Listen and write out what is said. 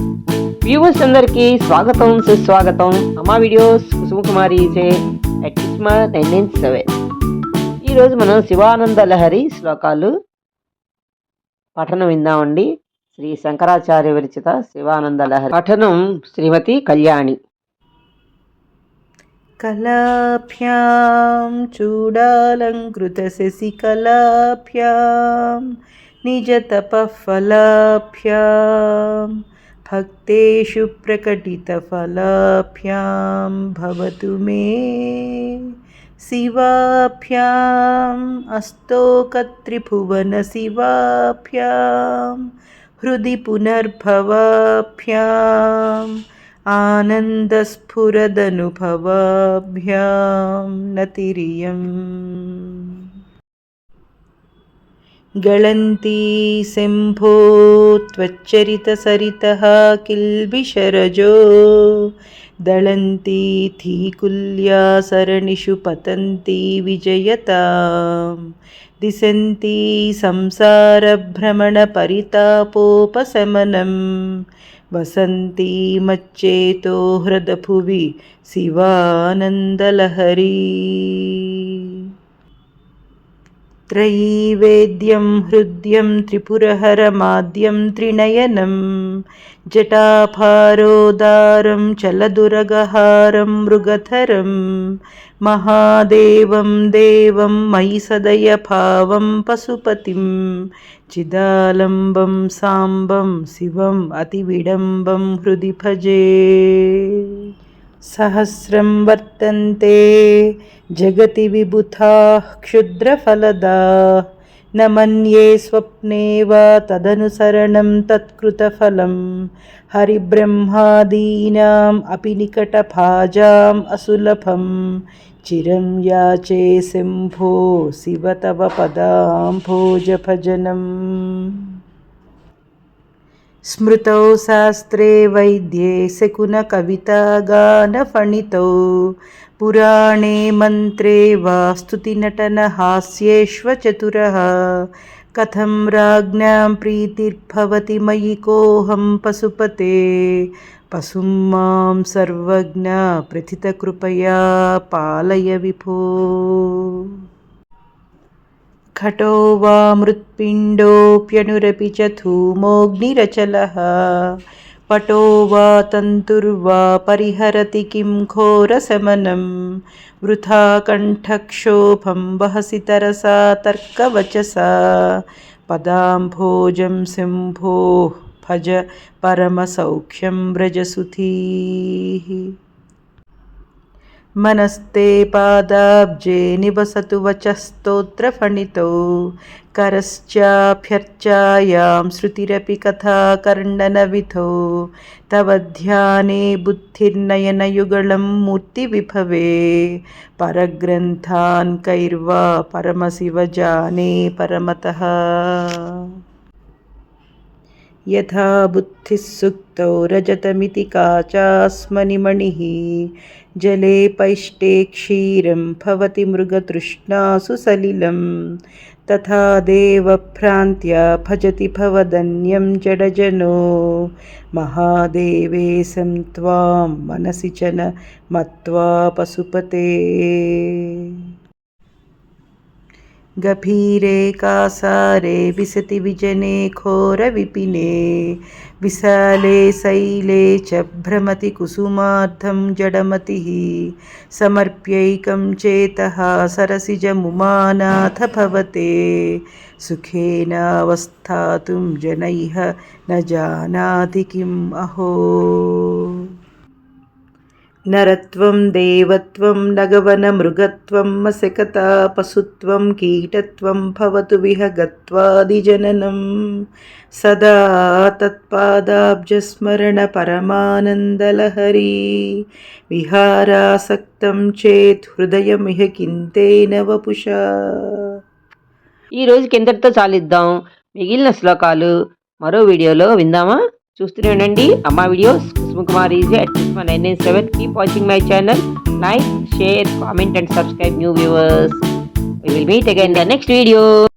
Viewers అందరికీ స్వాగతం సుస్వాగతం. అమ్మా వీడియోస్ కుసుమకుమారి చే అట్మా నైన్ సెవెన్ ఈరోజు మనం శివానంద లహరి శ్లోకాలు పఠనం విందామండి. శ్రీ శంకరాచార్య విరచిత శివానంద లహరి. పఠనం శ్రీమతి కళ్యాణి. కళాభ్యాం నిజ నిజతపఫలాభ్యాం भक्तेषु प्रकटितफलाभ्यां भवतु मे। शिवाभ्याम् अस्तोकत्रिभुवनशिवाभ्यां हृदि पुनर्भवाभ्याम् आनन्दस्फुरदनुभवाभ्यां नतिरियम् गळन्ती शम्भो त्वच्चरितसरितः किल्बिषरजो। दळन्ती धीकुल्या सरणिषु पतन्ती विजयतां दिशन्ती संसारभ्रमणपरितापोपशमनं वसन्ती मच्चेतो हृदभुवि शिवानन्दलहरी त्रयीवेद्यं हृद्यं त्रिपुरहरमाद्यं त्रिनयनं जटाभारोदारं चलदुरगहारं मृगधरं महादेवं देवं मयि सदयभावं पशुपतिं चिदालम्बं साम्बं शिवम् अतिविडम्बं हृदि भजे सहस्रं वर्तन्ते जगति विबुधाः क्षुद्रफलदा न मन्ये स्वप्ने वा तदनुसरणं तत्कृतफलं हरिब्रह्मादीनाम् अपि निकटभाजाम् असुलभं चिरं याचे शम्भो शिव तव पदाम्भोजभजनम् स्मृतौ शास्त्रे वैद्ये शकुनकवितागानफणितौ। पुराणे मन्त्रे वा स्तुतिनटनहास्येष्वचतुरः। कथं राज्ञां प्रीतिर्भवति मयि कोऽहं पशुपते। पशुं माँ सर्वज्ञा प्रथितकृपया पालय विभो। घटो वा मृत्पिण्डोऽप्यनुरपि च धूमोऽग्निरचलः। पटो वा तन्तुर्वा, परिहरति किं घोरशमनं, वृथा कण्ठक्षोभं वहसि तरसा तर्कवचसा। पदाम्भोजं शम्भोः भज परमसौख्यं व्रजसुधीः। मनस्ते पादाब्जे निवसतु वचः स्तोत्रफणितौ करश्चाभ्यर्चायां श्रुतिरपि कथा कर्णनविधौ तव ध्याने बुद्धिर्नयनयुगलं मूर्तिविभवे परग्रन्थान् कैर्वा परमशिव जाने परमतः यथा बुद्धिः सुक्तौ रजतमिति काचास्मनिमणिः जले पैष्टे क्षीरं भवति मृगतृष्णासु सलिलं। तथा देवभ्रान्त्या भजति भवदन्यं जडजनो। महादेवेशं त्वां मनसि च न मत्वा पशुपते। गभीरे कासारे विशति विजने घोरविपिने विशाले शैले च भ्रमति कुसुमार्धं जडमतिः। समर्प्यैकं चेतः सरसिजमुमानाथ भवते। सुखेनावस्थातुं जनैः न जानाति किम् अहो। నరత్వం దేవత్వం నగవన మృగత్వం మసకత పశుత్వం కీటత్వం భవతు విహగత్వాదిజననం సదా తత్పాదాబ్జస్మరణ పరమానందలహరి విహారాసక్తం చేత్ హృదయమిహ కింతేన నవపుష ఈరోజు కిందటితో చాలిద్దాం. మిగిలిన శ్లోకాలు మరో వీడియోలో విందామా? చూస్తూనే ఉండండి. అమ్మా videos. Kusuma Kumar easy at Kusuma nine nine seven keep watching my channel like share comment and subscribe new viewers We will meet again in the next video.